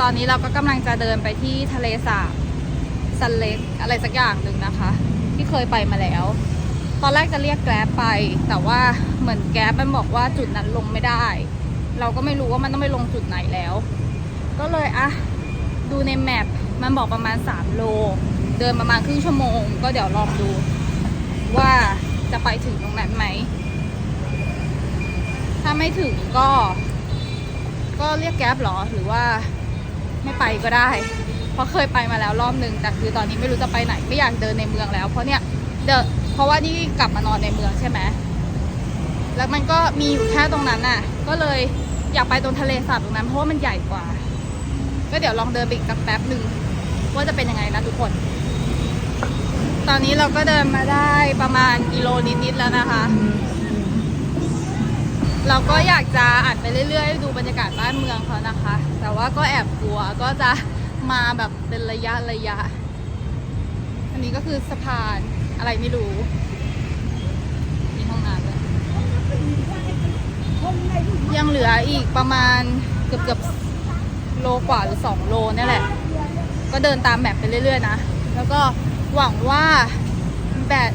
ตอนนี้เราก็กำลังจะเดินไปที่ทะเลสาบซันเล็กอะไรสักอย่างหนึ่งนะคะ ที่เคยไปมาแล้ว ตอนแรกจะเรียกแกร็บไป แต่ว่าเหมือนแกร็บมันบอกว่าจุดนั้นลงไม่ได้ เราก็ไม่รู้ว่ามันต้องไปลงจุดไหนแล้ว ก็เลยอะดูในแมปมันบอกประมาณ 3 โล เดินประมาณครึ่งชั่วโมง ก็เดี๋ยวลองดู ว่าจะไปถึงตรงนั้นไหม ถ้าไม่ถึงก็ ก็เรียกแก๊ปเหรอหรือว่า ไม่ไปก็ได้ เพราะเคยไปมาแล้วรอบนึง แต่คือตอนนี้ไม่รู้จะไปไหนไม่อยากเดินในเมืองแล้ว เพราะเนี่ยเดเพราะว่านี่กลับมานอนในเมืองใช่ไหมแล้วมันก็มีอยู่แค่ตรงนั้นน่ะ ก็เลยอยากไปตรงทะเลสาบตรงนั้นเพราะว่ามันใหญ่กว่า ก็เดี๋ยวลองเดินไปอีกสักแป๊บหนึ่งว่าจะเป็นยังไงนะทุกคน ตอนนี้เราก็เดินมาได้ประมาณกิโลนิดๆแล้วนะคะ เราก็อยากจะอัดไปเรื่อยๆ ดูบรรยากาศบ้านเมืองเขานะคะ แต่ว่าก็แอบกลัวก็จะมาแบบเป็นระยะระยะ อันนี้ก็คือสะพานอะไรไม่รู้ มีห้องน้ำด้วยยังเหลืออีกประมาณเกือบเกือบโลกว่าหรือสองโลนี่แหละ ก็เดินตามแบบไปเรื่อยๆนะ แล้วก็หวังว่าแบต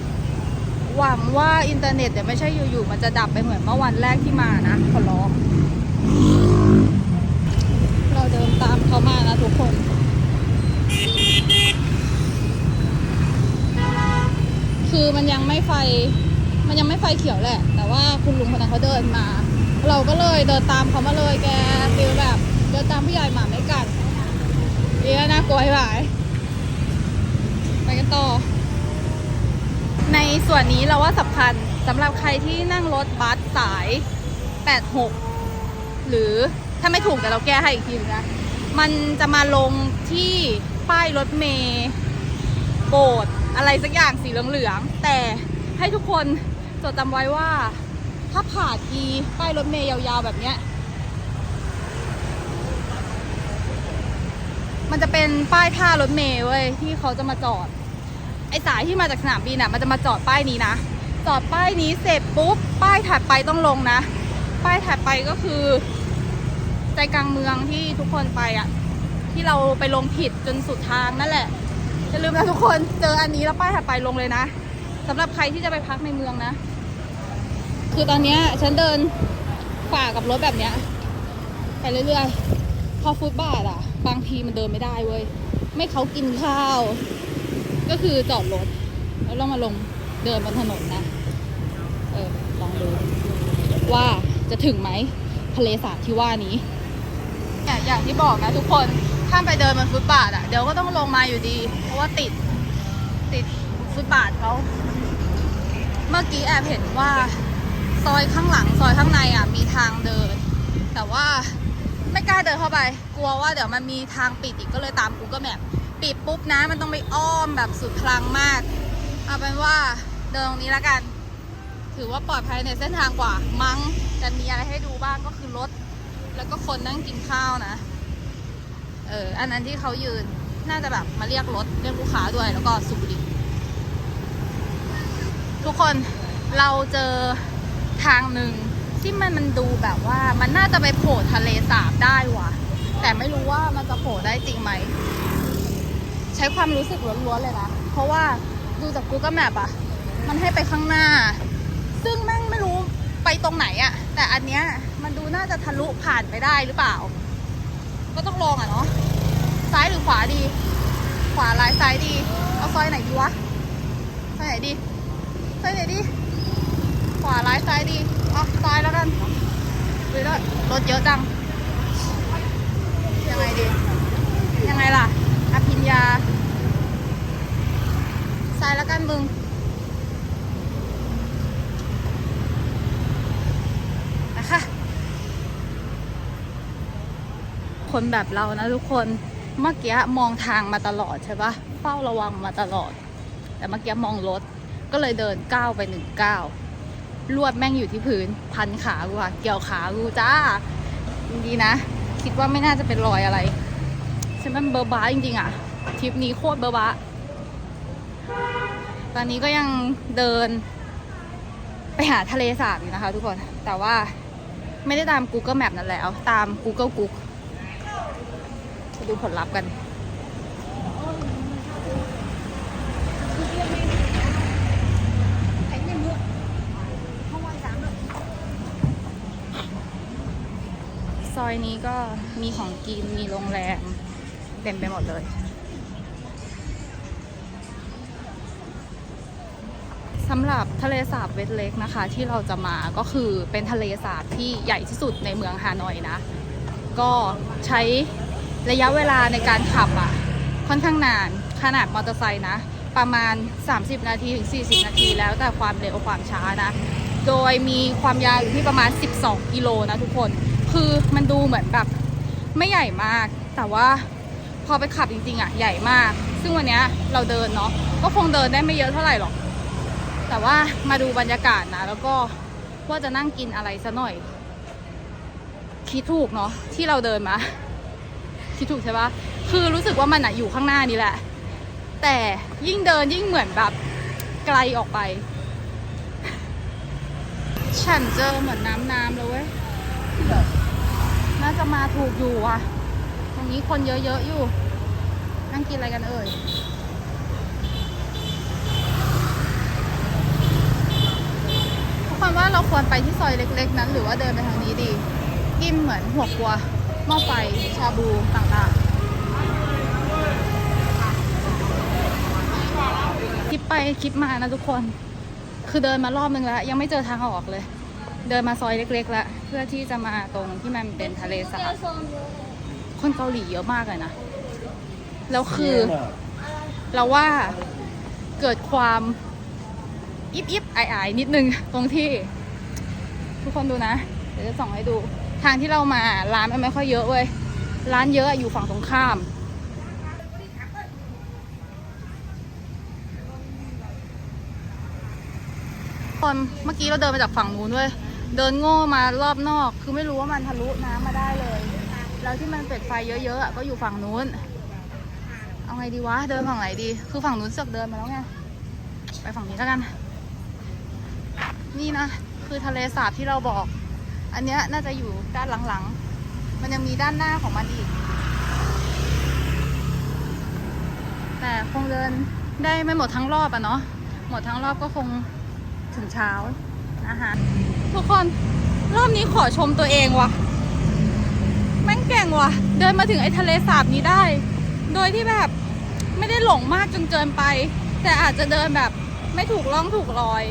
หวังว่าอินเทอร์เน็ตเดี๋ยวไม่ใช่อยู่ๆมันจะดับไปเหมือนเมื่อวันแรกที่มานะขอร้องเราเดินตามเขามานะทุกคนคือมันยังไม่ไฟ มันยังไม่ไฟเขียวแหละ แต่ว่าคุณลุงคนนั้นเขาเดินมา เราก็เลยเดินตามเขามาเลยแกฟิลแบบเดินตามผู้ใหญ่หมาไม่กัดเยอะน่ากลัวให้หายไปกันต่อ ในส่วนนี้เราว่าสำคัญสำหรับใครที่นั่งรถบัสสาย 86 หรือถ้าไม่ถูกแต่เราแก้ให้อีกทีนะ มันจะมาลงที่ป้ายรถเมย์โบสถ์อะไรสักอย่างสีเหลืองๆ แต่ให้ทุกคนจดจำไว้ว่า ถ้าผ่านอีป้ายรถเมย์ยาวๆแบบเนี้ยมันจะเป็นป้ายท่ารถเมย์เว้ยที่เขาจะมาจอด ไอสายที่มาจากสนามบินอะมันจะมาจอดป้ายนี้นะ จอดป้ายนี้เสร็จปุ๊บ ป้ายถัดไปต้องลงนะ ป้ายถัดไปก็คือ ใจกลางเมืองที่ทุกคนไปอะ ที่เราไปลงผิดจนสุดทางนั่นแหละอย่าลืมนะทุกคนเจออันนี้แล้วป้ายถัดไปลงเลยนะสำหรับใครที่จะไปพักในเมืองนะ คือตอนนี้ฉันเดินฝ่ากับรถแบบเนี้ยไปเรื่อยๆ พอฟุตบาทอะ บางทีมันเดินไม่ได้เว้ย ไม่เขากินข้าว ก็คือจอดรถแล้วลงมาลงเดินบนถนนนะ เออลองดู ว่าจะถึงไหมทะเลสาบที่ว่านี้อย่าอย่างที่บอกนะทุกคนถ้าไปเดินบนฟุตบาทอะเดี๋ยวก็ต้องลงมาอยู่ดี เพราะว่าติดติดฟุตบาทเขาเมื่อกี้แอบเห็นว่าซอยข้างหลังซอยข้างในอะมีทางเดิน แต่ว่าไม่กล้าเดินเข้าไป กลัวว่าเดี๋ยวมันมีทางปิดอีกก็เลยตาม Google Map ปิดปุ๊บนะ มันต้องไปอ้อมแบบสุดพลังมาก เอาเป็นว่าเดินตรงนี้แล้วกัน ถือว่าปลอดภัยในเส้นทางกว่ามั้งแต่มีอะไรให้ดูบ้างก็คือรถ แล้วก็คนนั่งกินข้าวนะ เออ อันนั้นที่เขายืน น่าจะแบบมาเรียกรถเรียกลูกค้าด้วยแล้วก็สูบบุรีทุกคนเราเจอทางหนึ่งที่มันมันดูแบบว่ามันน่าจะไปโผล่ทะเลสาบได้ว่ะ แต่ไม่รู้ว่ามันจะโผล่ได้จริงไหม ช้ความรู้สึกล้วนๆเลยนะ เพราะว่าดูจาก Google Map อะมันให้ไปข้างหน้า ซึ่งแม่งไม่รู้ไปตรงไหนอะแต่อันเนี้ยมันดูน่าจะทะลุผ่านไปได้หรือเปล่า ก็ต้องลองอะเนาะซ้ายหรือขวาดี ขวาลายซ้ายดี เอาซอยไหนดีวะซอยไหนดีซอยไหนดี ขวาร้ายซ้ายดีเอาซ้ายแล้วกันรถเยอะจังยังไงดียังไงล่ะ อภิญญาซ้ายแล้วกันมึง นะคะ คนแบบเรานะทุกคน เมื่อกี้มองทางมาตลอดใช่ปะเฝ้าระวังมาตลอด แต่เมื่อกี้มองรถ ก็เลยเดินก้าวไปหนึ่งก้าวลวดแม่งอยู่ที่พื้น พันขากูอะเกี่ยวขากูจ้า ดีนะ คิดว่าไม่น่าจะเป็นรอยอะไร ฉันมันเบอร์บ้าจริงๆอะทริปนี้โคตรเบอร์บ้าตอนนี้ก็ยังเดิน ไปหาทะเลสาบอยู่นะคะ ทุกคน แต่ว่าไม่ได้ตาม Google Map นั่นแล้ว ตาม Google Book ไปดูผลลัพธ์กัน ซอยนี้ก็มีของกิน มีโรงแรม เต็มไปหมดเลย สำหรับทะเลสาบเวทเล็กนะคะ ที่เราจะมาก็คือเป็นทะเลสาบที่ใหญ่ที่สุดในเมืองฮานอยนะ ก็ใช้ระยะเวลาในการขับอะ ค่อนข้างนานขนาดมอเตอร์ไซค์นะ ประมาณ 30 นาทีถึง 40 นาทีแล้วแต่ความเร็วความช้านะ โดยมีความยาวอยู่ที่ประมาณ 12 กิโลนะทุกคน คือมันดูเหมือนแบบไม่ใหญ่มากแต่ว่า อไปขับจริงๆอะใหญ่มาก ซึ่งวันนี้เราเดินเนาะก็คงเดินได้ไม่เยอะเท่าไหร่หรอก แต่ว่ามาดูบรรยากาศนะ แล้วก็ว่าจะนั่งกินอะไรซะหน่อย คิดถูกเนาะที่เราเดินมา คิดถูกใช่ปะคือรู้สึกว่ามันอะอยู่ข้างหน้านี่แหละ แต่ยิ่งเดินยิ่งเหมือนแบบไกลออกไป ฉันเจอเหมือนน้ำน้ำเลยเว้ยน่าจะมาถูกอยู่อะ นี้คนเยอะๆอยู่ นั่งกินอะไรกันเอ่ยทุกคนว่าเราควรไปที่ซอยเล็ก ๆ นั้น หรือว่าเดินไปทางนี้ดี กินเหมือนหัวกัวหม้อไฟชาบูต่างๆคลิปไปคลิปมานะทุกคน คือเดินมารอบนึงแล้ว ยังไม่เจอทางออกเลย เดินมาซอยเล็ก ๆ แล้ว เพื่อที่จะมาตรงที่มันเป็นทะเลสาบ คนเกาหลีเยอะมากเลยนะ แล้วคือ เราว่าเกิดความอิบอิบอายอายนิดนึงตรงที่ ทุกคนดูนะเดี๋ยวจะส่องให้ดู ทางที่เรามาร้านมันไม่ค่อยเยอะเว้ยร้านเยอะอยู่ฝั่งตรงข้าม ตอนเมื่อกี้เราเดินมาจากฝั่งนู้นเว้ยเดินโง่มารอบนอก คือไม่รู้ว่ามันทะลุน้ำมาได้เลย แล้วที่มันเปิดไฟเยอะๆอะก็อยู่ฝั่งนู้น เอาไงดีวะ เดินฝั่งไหนดี คือฝั่งนู้นเสือกเดินมาแล้วไง ไปฝั่งนี้แล้วกัน นี่นะ คือทะเลสาบที่เราบอก อันเนี้ยน่าจะอยู่ด้านหลังๆ มันยังมีด้านหน้าของมันอีก แต่คงเดินได้ไม่หมดทั้งรอบอะเนาะ หมดทั้งรอบก็คงถึงเช้านะคะทุกคนรอบนี้ขอชมตัวเองว่ะ แม่งเก่งว่ะ เดินมาถึงไอ้ทะเลสาบนี้ได้ โดยที่แบบไม่ได้หลงมากจนเกินไป แต่อาจจะเดินแบบไม่ถูกล่องถูกรอย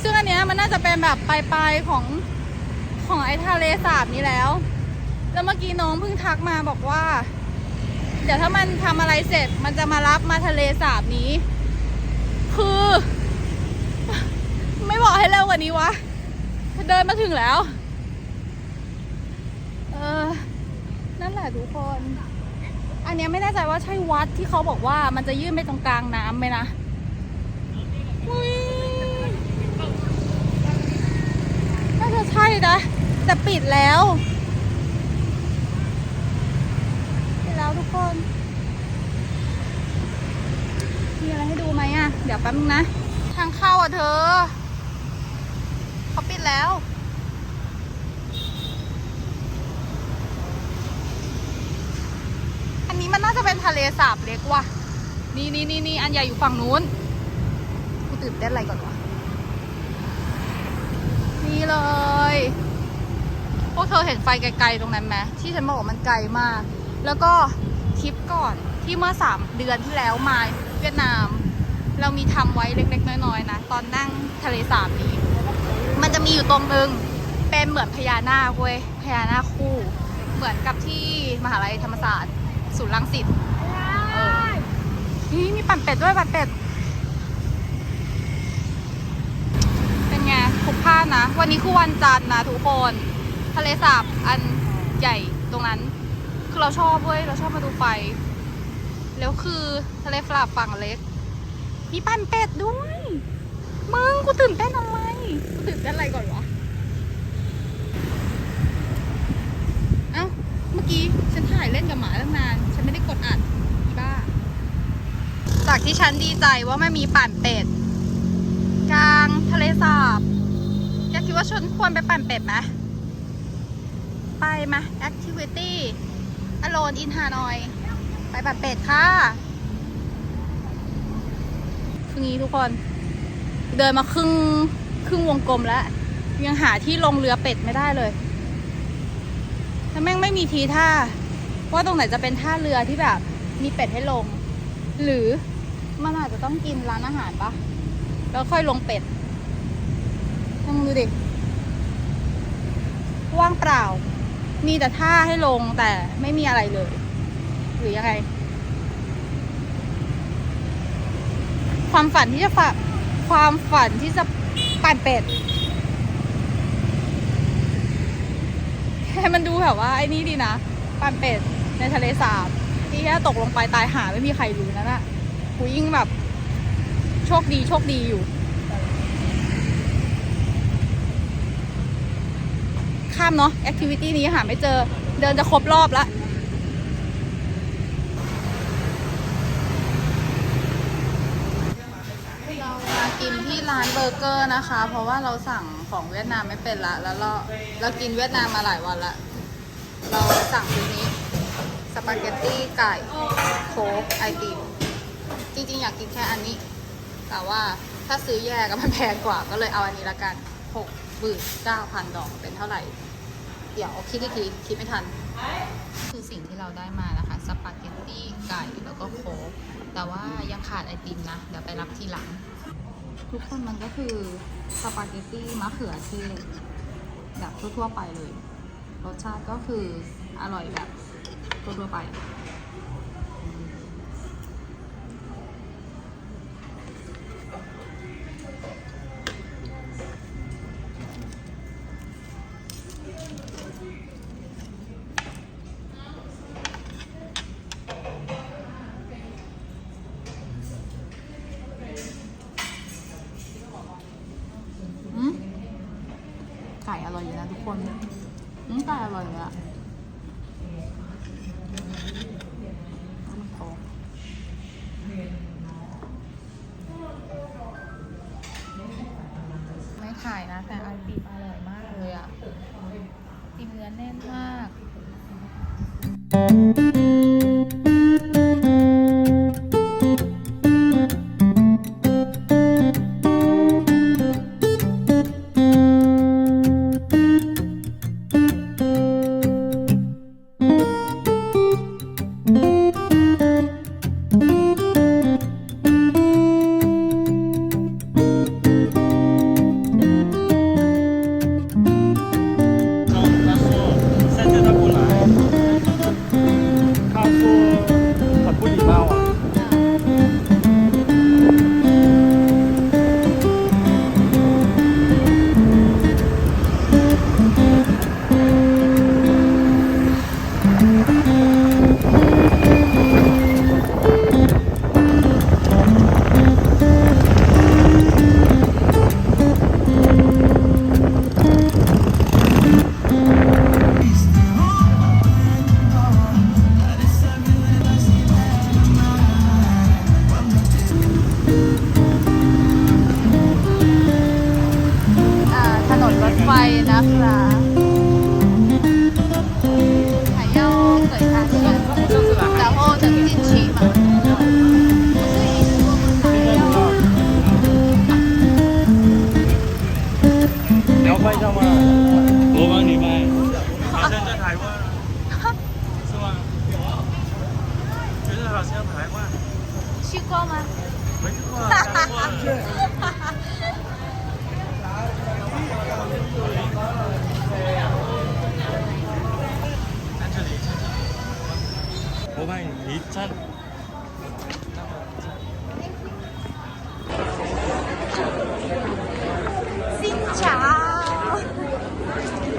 ซึ่งอันเนี้ยมันน่าจะเป็นแบบปลายๆของของไอ้ทะเลสาบนี้แล้ว แล้วเมื่อกี้น้องเพิ่งทักมาบอกว่า เดี๋ยวถ้ามันทำอะไรเสร็จมันจะมารับมาทะเลสาบนี้ คือ ไม่บอกให้เร็วกว่านี้วะ เดินมาถึงแล้ว ออ นั่นแหละทุกคน อันนี้ไม่แน่ใจว่าใช่วัดที่เขาบอกว่ามันจะยื่นไปตรงกลางน้ำไหมนะอุ๊ยน่าจะใช่นะ แต่ปิดแล้วปิดแล้วทุกคน มีอะไรให้ดูไหมอะ เดี๋ยวแป๊บนึงนะ ทางเข้าอะเธอ เขาปิดแล้ว นี้มันน่าจะเป็นทะเลสาบเล็กว่ะ นี่นี่นี่นี่อันใหญ่อยู่ฝั่งนู้น กูตื่นเต้นอะไรก่อนวะ นี่เลย พวกเธอเห็นไฟไกลๆตรงนั้นไหมที่ฉันบอกว่ามันไกลมาก แล้วก็ทริปก่อนที่เมื่อสามเดือนที่แล้วมาเวียดนาม เรามีทำไว้เล็ก ๆ น้อยๆนะ ตอนนั่งทะเลสาบนี้ มันจะมีอยู่ตรงนึงเป็นเหมือนพญานาคเว้ยพญานาคคู่ เหมือนกับที่มหาลัยธรรมศาสตร์ ศูนย์รังสิตเออนี่มีปั่นเป็ดด้วยปั่นเป็ด เป็นไงคุกภาพนะ วันนี้คือวันจันทร์นะทุกคน ทะเลสาบอันใหญ่ตรงนั้น คือเราชอบเว้ย เราชอบมาดูไฟ แล้วคือทะเลสาบฝั่งเล็ก มีปั่นเป็ดด้วย มึงกูตื่นเต้นอะไร กูตื่นเต้นอะไรก่อนวะ เอ้า เมื่อ กี้ฉันถ่ายเล่นกับหมาตั้งนาน ฉันไม่ได้กดอัดอีบ้า จากที่ฉันดีใจว่าไม่มีปั่นเป็ด กลางทะเลสาบแกคิดว่าฉันควรไปปั่นเป็ดไหมไปมแอคทิวิตี้อโลนอินฮานอยไปปัดเป็ดค่ะคืองี้ทุกคน เดินมาครึ่งครึ่งวงกลมแล้ว ยังหาที่ลงเรือเป็ดไม่ได้เลย แล้วแม่งไม่มีทีท่า ว่าตรงไหนจะเป็นท่าเรือที่แบบ มีเป็ดให้ลง หรือมันอาจจะต้องกินร้านอาหารปะแล้วค่อยลงเป็ดให้มึงดูดิ ว่างเปล่า มีแต่ท่าให้ลงแต่ไม่มีอะไรเลย หรือยังไง ความฝันที่จะฝากความฝันที่จะปั่นเป็ด ให้มันดูแบบว่าไอ้นี่ดีนะปันเป็ดในทะเลสาบที่แค่ตกลงไปตายหาไม่มีใครรู้นั่นอะกูยิ่งแบบ โชคดีโชคดีอยู่ ข้ามเนาะแอคทิวิตี้นี้หาไม่เจอเดินจะครบรอบแล้ว เรามา กินที่ร้านเบอร์เกอร์นะคะ เพราะว่าเราสั่งของเวียดนามไม่เป็นละ แล้วเราเรากินเวียดนามมาหลายวันละ เราสั่งชุดนี้สปาเกตตี้ไก่โค้กไอติมจริงๆ อยากกินแค่อันนี้ แต่ว่าถ้าซื้อแยกก็มันแพงกว่าก็เลยเอาอันนี้ละกันหกหมื่นเก้าพันดอกเป็นเท่าไหร่ เดี๋ยวคิดอีกทีคิดไม่ทัน คือสิ่งที่เราได้มานะคะสปาเกตตี้ไก่แล้วก็โค้กแต่ว่ายังขาดไอติมนะ เดี๋ยวไปรับทีหลัง ทุกคนมันก็คือสปาเกตตี้มะเขือเทศแบบทั่วๆไปเลย รสชาติก็คืออร่อยแบบทั่วๆไป ร่อยอยู่นะทุกคนอืมไก่อร่อยเลยอะ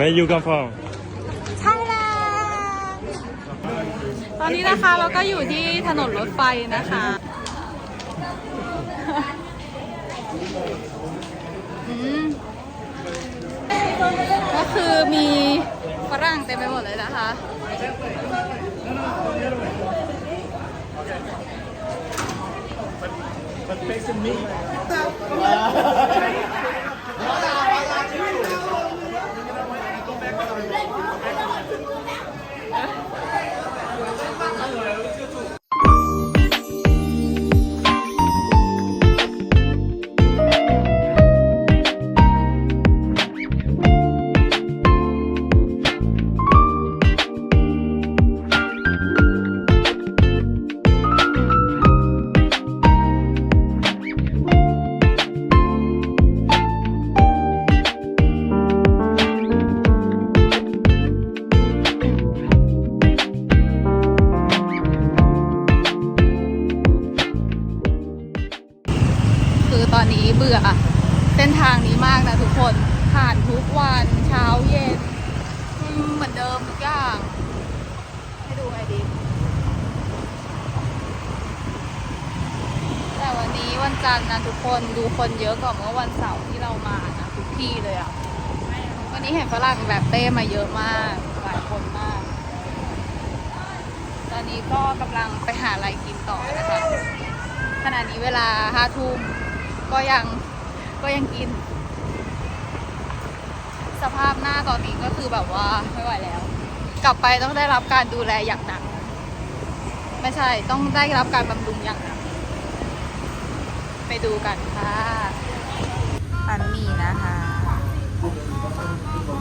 Where you come from? ไทยแลนด์ตอนนี้นะคะเราก็อยู่ที่ถนนรถไฟนะคะ อืมก็คือมีฝรั่งเต็มไปหมดเลยนะคะ But facing me. คนดูคนเยอะกว่าเมื่อวันเสาร์ที่เรามานะทุกที่เลยอะวันนี้เห็นฝรั่งแบบเต้มาเยอะมาก หลายคนมาก ตอนนี้ก็กำลังไปหาอะไรกินต่อนะคะขณะนี้เวลาห้าทุ่มก็ยังก็ยังกิน สภาพหน้าตอนนี้ก็คือแบบว่าไม่ไหวแล้ว กลับไปต้องได้รับการดูแลอย่างหนัก ไม่ใช่ต้องได้รับการบำรุงอย่าง ไปดูกันค่ะปันมี่นะคะ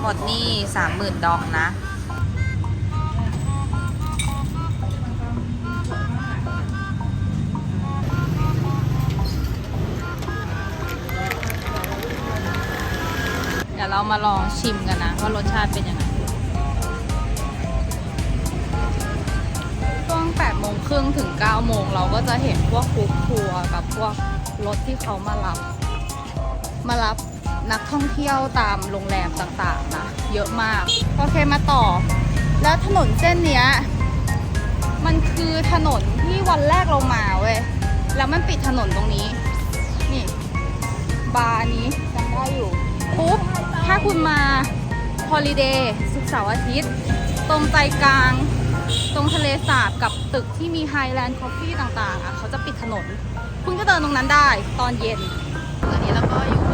หมดนี่สามหมื่นดองนะ เดี๋ยวเรามาลองชิมกันนะ ว่ารสชาติเป็นยังไงช่วง8โมงครึ่งถึง9โมงเราก็จะเห็นพวกกรุ๊ปทัวร์กับพวก รถที่เขามารับ มารับนักท่องเที่ยวตามโรงแรมต่างๆนะเยอะมากโอเคมาต่อ แล้วถนนเส้นเนี้ยมันคือถนนที่วันแรกเรามาเว้ยแล้วมันปิดถนนตรงนี้ นี่ บาร์นี้จำได้อยู่ปุ๊บถ้าคุณมาฮอลิเดย์สุกเสาร์อาทิตย์ ตรงใจกลาง ตรงทะเลสาบกับตึกที่มีไฮแลนด์คอฟฟี่ต่างๆอะเขาจะปิดถนน คุณก็เดินตรงนั้นได้ตอนเย็น ตอนนี้เราก็อยู่